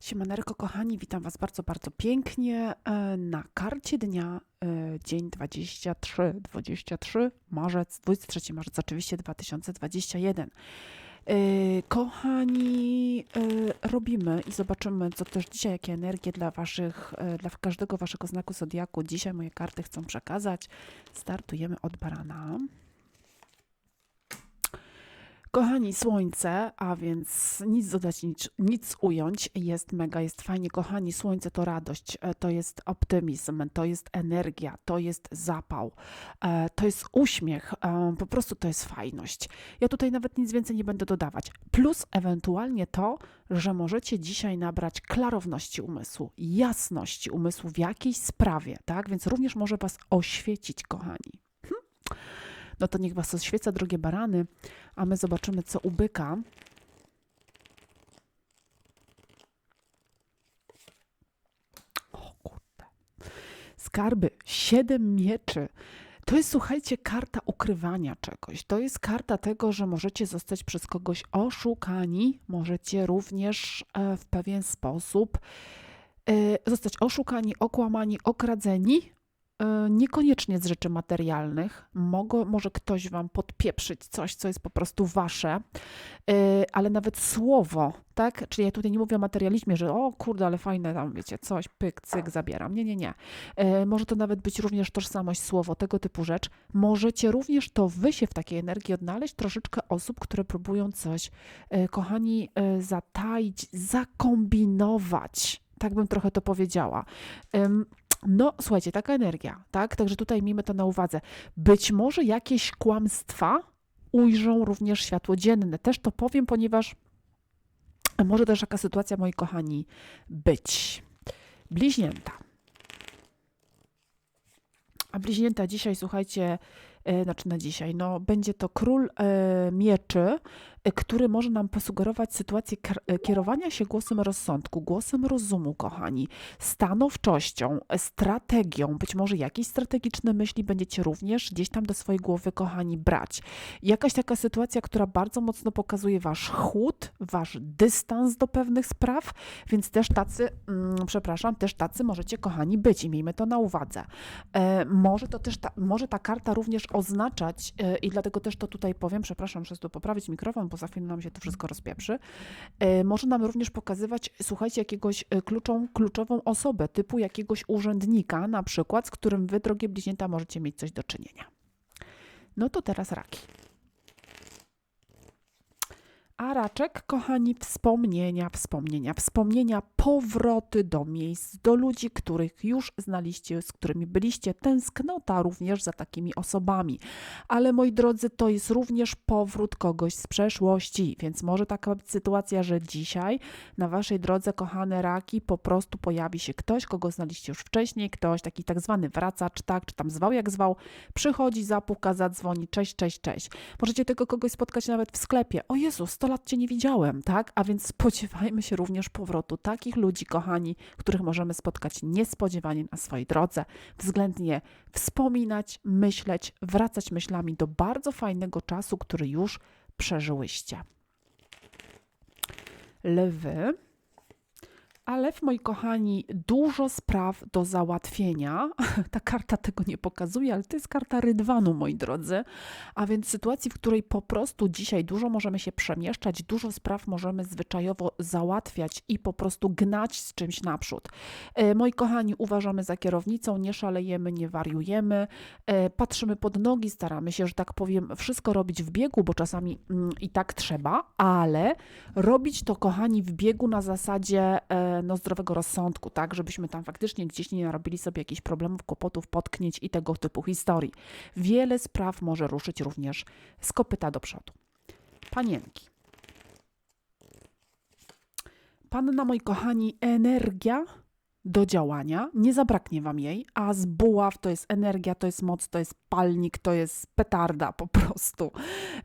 Siemaneczko kochani, witam Was bardzo, bardzo pięknie e, na karcie dnia, e, dzień 23, 23 marzec, 23 marzec oczywiście 2021. E, Kochani, robimy i zobaczymy, co też dzisiaj, jakie energie dla waszych, dla każdego waszego znaku zodiaku dzisiaj moje karty chcą przekazać. Startujemy od barana. Kochani, słońce, a więc nic dodać, nic, nic ująć, jest mega, jest fajnie. Kochani, słońce to radość, e, to jest optymizm, to jest energia, to jest zapał, e, to jest uśmiech, e, po prostu to jest fajność. Ja tutaj nawet nic więcej nie będę dodawać. Plus ewentualnie to, że możecie dzisiaj nabrać klarowności umysłu, jasności umysłu w jakiejś sprawie, tak? Więc również może Was oświecić, kochani. Hm? No to niech Was oświeca, drogie barany, a my zobaczymy, co u byka. O kurde. Skarby, siedem mieczy. To jest, słuchajcie, karta ukrywania czegoś. To jest karta tego, że możecie zostać przez kogoś oszukani. Możecie również e, w pewien sposób e, zostać oszukani, okłamani, okradzeni, niekoniecznie z rzeczy materialnych. Może ktoś wam podpieprzyć coś, co jest po prostu wasze, e, ale nawet słowo, tak? Czyli ja tutaj nie mówię o materializmie, że o kurde, ale fajne tam, wiecie, coś, pyk, cyk, zabieram. Nie, nie, nie. E, Może to nawet być również tożsamość, słowo, tego typu rzecz. Możecie również to wy się w takiej energii odnaleźć, troszeczkę osób, które próbują coś, e, kochani, e, zataić, zakombinować. Tak bym trochę to powiedziała. No, słuchajcie, taka energia, tak? Także tutaj miejmy to na uwadze. Być może jakieś kłamstwa ujrzą również światło dzienne. Też to powiem, ponieważ może też taka sytuacja, moi kochani, być. Bliźnięta. A bliźnięta dzisiaj, słuchajcie, znaczy na dzisiaj, no będzie to król e, mieczy, e, który może nam posugerować sytuację kier- e, kierowania się głosem rozsądku, głosem rozumu, kochani, stanowczością, e, strategią, być może jakieś strategiczne myśli będziecie również gdzieś tam do swojej głowy, kochani, brać. Jakaś taka sytuacja, która bardzo mocno pokazuje wasz chłód, wasz dystans do pewnych spraw, więc też tacy, mm, przepraszam, też tacy możecie, kochani, być i miejmy to na uwadze. E, może to też, ta, może ta karta również oznaczać, e, i dlatego też to tutaj powiem, przepraszam, muszę tu poprawić mikrofon, bo za chwilę nam się to wszystko rozpieprzy, e, może nam również pokazywać, słuchajcie, jakiegoś e, kluczą, kluczową osobę, typu jakiegoś urzędnika na przykład, z którym wy, drogie bliźnięta, możecie mieć coś do czynienia. No to teraz raki. A raczek, kochani, wspomnienia, wspomnienia, wspomnienia, powroty do miejsc, do ludzi, których już znaliście, z którymi byliście, tęsknota również za takimi osobami. Ale moi drodzy, to jest również powrót kogoś z przeszłości, więc może taka sytuacja, że dzisiaj na waszej drodze, kochane raki, po prostu pojawi się ktoś, kogo znaliście już wcześniej, ktoś taki tak zwany wracacz, tak, czy tam zwał jak zwał, przychodzi, zapuka, zadzwoni, cześć, cześć, cześć. Możecie tego kogoś spotkać nawet w sklepie. O Jezu, 100 lat cię nie widziałem, tak? A więc spodziewajmy się również powrotu takich ludzi, kochani, których możemy spotkać niespodziewanie na swojej drodze, względnie wspominać, myśleć, wracać myślami do bardzo fajnego czasu, który już przeżyłyście. Lewy. A lew, moi kochani, dużo spraw do załatwienia. Ta karta tego nie pokazuje, ale to jest karta rydwanu, moi drodzy. A więc sytuacji, w której po prostu dzisiaj dużo możemy się przemieszczać, dużo spraw możemy zwyczajowo załatwiać i po prostu gnać z czymś naprzód. E, moi kochani, uważamy za kierownicą, nie szalejemy, nie wariujemy, e, patrzymy pod nogi, staramy się, że tak powiem, wszystko robić w biegu, bo czasami mm, i tak trzeba, ale robić to, kochani, w biegu na zasadzie e, no, zdrowego rozsądku, tak, żebyśmy tam faktycznie gdzieś nie narobili sobie jakichś problemów, kłopotów, potknięć i tego typu historii. Wiele spraw może ruszyć również z kopyta do przodu. Panienki. Panna, moi kochani, energia do działania, nie zabraknie wam jej, a z buław to jest energia, to jest moc, to jest palnik, to jest petarda po prostu.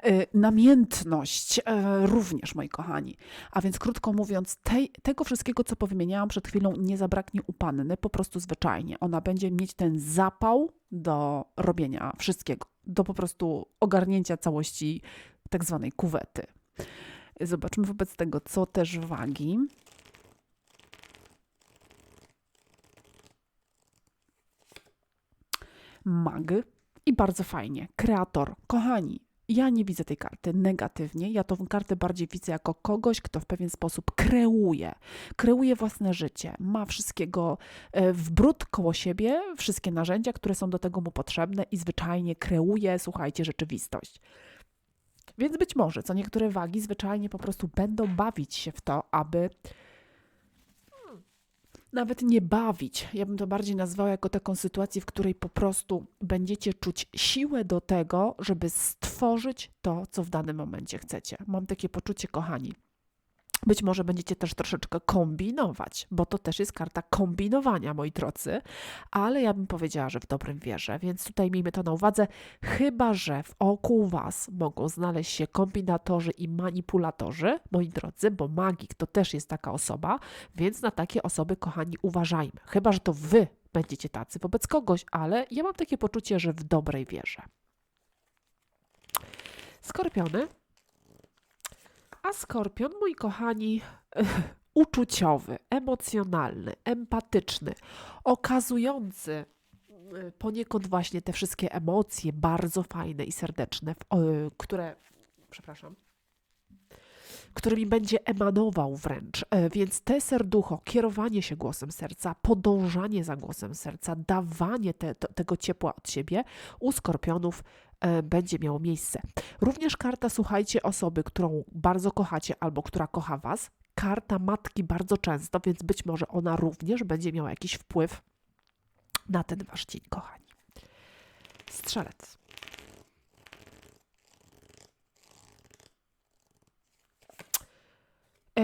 Y, Namiętność y, również, moi kochani. A więc krótko mówiąc, tej, tego wszystkiego, co powymieniałam przed chwilą, nie zabraknie u panny, po prostu zwyczajnie. Ona będzie mieć ten zapał do robienia wszystkiego, do po prostu ogarnięcia całości tak zwanej kuwety. Zobaczmy wobec tego, co też wagi. Mag i bardzo fajnie. Kreator, kochani, ja nie widzę tej karty negatywnie. Ja tą kartę bardziej widzę jako kogoś, kto w pewien sposób kreuje. Kreuje własne życie. Ma wszystkiego e, w brud koło siebie, wszystkie narzędzia, które są do tego mu potrzebne i zwyczajnie kreuje, słuchajcie, rzeczywistość. Więc być może co niektóre wagi zwyczajnie po prostu będą bawić się w to, aby nawet nie bawić. Ja bym to bardziej nazwała jako taką sytuację, w której po prostu będziecie czuć siłę do tego, żeby stworzyć to, co w danym momencie chcecie. Mam takie poczucie, kochani. Być może będziecie też troszeczkę kombinować, bo to też jest karta kombinowania, moi drodzy, ale ja bym powiedziała, że w dobrym wierze, więc tutaj miejmy to na uwadze, chyba że wokół Was mogą znaleźć się kombinatorzy i manipulatorzy, moi drodzy, bo magik to też jest taka osoba, więc na takie osoby, kochani, uważajmy. Chyba, że to Wy będziecie tacy wobec kogoś, ale ja mam takie poczucie, że w dobrej wierze. Skorpiony. A skorpion, moi kochani, uczuciowy, emocjonalny, empatyczny, okazujący y, poniekąd właśnie te wszystkie emocje bardzo fajne i serdeczne, które, przepraszam, którymi będzie emanował wręcz. E, Więc te serducho, kierowanie się głosem serca, podążanie za głosem serca, dawanie te, to, tego ciepła od siebie u skorpionów będzie miało miejsce. Również karta, słuchajcie, osoby, którą bardzo kochacie albo która kocha Was. Karta matki bardzo często, więc być może ona również będzie miała jakiś wpływ na ten Wasz dzień, kochani. Strzelec. E,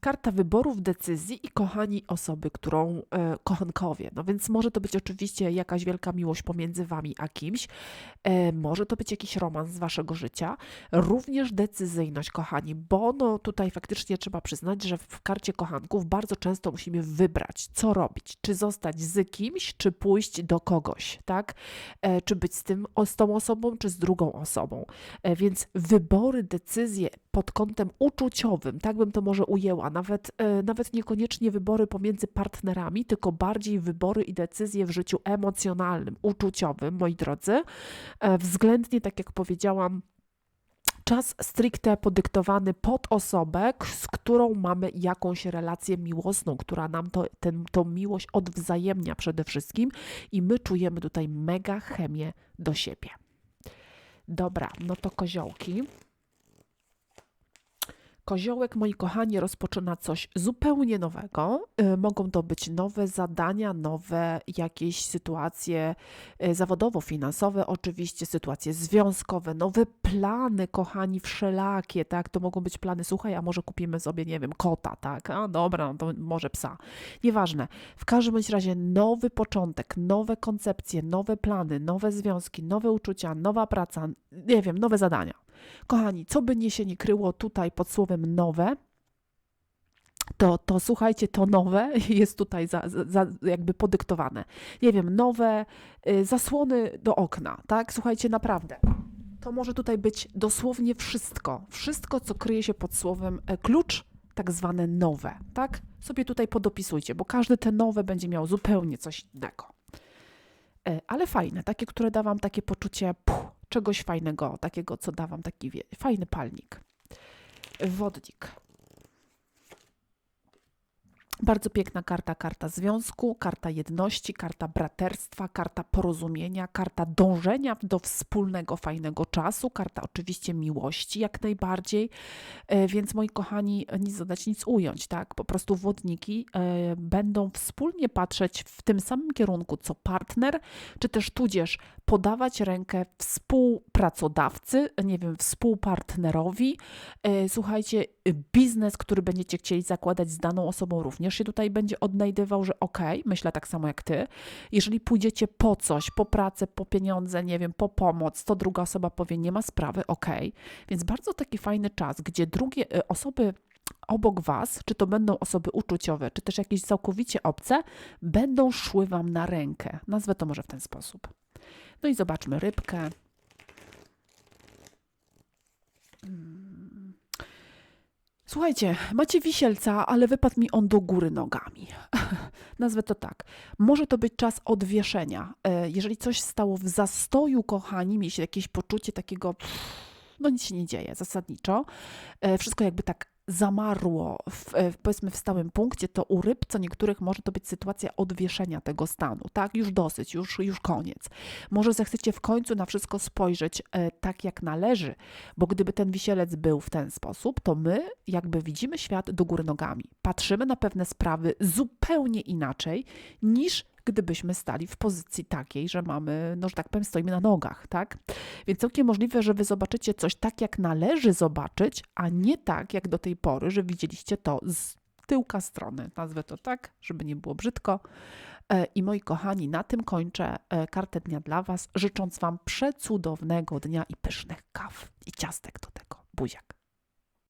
karta wyborów, decyzji i kochani osoby, którą e, kochankowie. No więc może to być oczywiście jakaś wielka miłość pomiędzy wami a kimś, e, może to być jakiś romans z waszego życia, również decyzyjność, kochani, bo no tutaj faktycznie trzeba przyznać, że w karcie kochanków bardzo często musimy wybrać, co robić, czy zostać z kimś, czy pójść do kogoś, tak? E, czy być z tym, z tą osobą, czy z drugą osobą. E, Więc wybory, decyzje pod kątem uczuciowym, tak bym to może ujęła, nawet, e, nawet niekoniecznie wybory pomiędzy partnerami, tylko bardziej wybory i decyzje w życiu emocjonalnym, uczuciowym, moi drodzy. E, Względnie, tak jak powiedziałam, czas stricte podyktowany pod osobę, z którą mamy jakąś relację miłosną, która nam to, ten, tą miłość odwzajemnia przede wszystkim i my czujemy tutaj mega chemię do siebie. Dobra, no to koziołki. Koziołek, moi kochani, rozpoczyna coś zupełnie nowego. Y, Mogą to być nowe zadania, nowe jakieś sytuacje y, zawodowo-finansowe, oczywiście sytuacje związkowe, nowe plany, kochani, wszelakie, tak? To mogą być plany, słuchaj, a może kupimy sobie, nie wiem, kota, tak? A dobra, no to może psa. Nieważne. W każdym bądź razie nowy początek, nowe koncepcje, nowe plany, nowe związki, nowe uczucia, nowa praca, nie wiem, nowe zadania. Kochani, co by nie się nie kryło tutaj pod słowem nowe, to, to słuchajcie, to nowe jest tutaj za, za, jakby podyktowane. Nie wiem, nowe y, zasłony do okna, tak? Słuchajcie, naprawdę. To może tutaj być dosłownie wszystko. Wszystko, co kryje się pod słowem e, klucz, tak zwane nowe, tak? Sobie tutaj podopisujcie, bo każdy te nowe będzie miał zupełnie coś innego. E, Ale fajne, takie, które da wam takie poczucie puh, czegoś fajnego, takiego, co da wam taki wie, fajny palnik. Wodnik. Bardzo piękna karta, karta związku, karta jedności, karta braterstwa, karta porozumienia, karta dążenia do wspólnego, fajnego czasu, karta oczywiście miłości jak najbardziej. E, Więc moi kochani, nic dodać, nic ująć, tak? Po prostu wodniki e, będą wspólnie patrzeć w tym samym kierunku, co partner, czy też tudzież podawać rękę współpracodawcy, nie wiem, współpartnerowi. E, Słuchajcie, biznes, który będziecie chcieli zakładać z daną osobą również się tutaj będzie odnajdywał, że okej, myślę tak samo jak ty. Jeżeli pójdziecie po coś, po pracę, po pieniądze, nie wiem, po pomoc, to druga osoba powie, nie ma sprawy, okej. Więc bardzo taki fajny czas, gdzie drugie e, osoby obok was, czy to będą osoby uczuciowe, czy też jakieś całkowicie obce, będą szły wam na rękę. Nazwę to może w ten sposób. No i zobaczmy rybkę. Słuchajcie, macie wisielca, ale wypadł mi on do góry nogami. nazwę to tak. Może to być czas odwieszenia. E, Jeżeli coś stało w zastoju, kochani, mieliście jakieś poczucie takiego, no nic się nie dzieje zasadniczo, e, wszystko jakby tak zamarło, w, e, powiedzmy w stałym punkcie, to u ryb, co niektórych może to być sytuacja odwieszenia tego stanu, tak? Już dosyć, już, już koniec. Może zechcecie w końcu na wszystko spojrzeć e, tak, jak należy, bo gdyby ten wisielec był w ten sposób, to my jakby widzimy świat do góry nogami. Patrzymy na pewne sprawy zupełnie inaczej niż gdybyśmy stali w pozycji takiej, że mamy, no że tak powiem, stoimy na nogach, tak? Więc całkiem możliwe, że wy zobaczycie coś tak, jak należy zobaczyć, a nie tak, jak do tej pory, że widzieliście to z tyłka strony. Nazwę to tak, żeby nie było brzydko. E, I moi kochani, na tym kończę e, kartę dnia dla was, życząc wam przecudownego dnia i pysznych kaw i ciastek do tego. Buziak.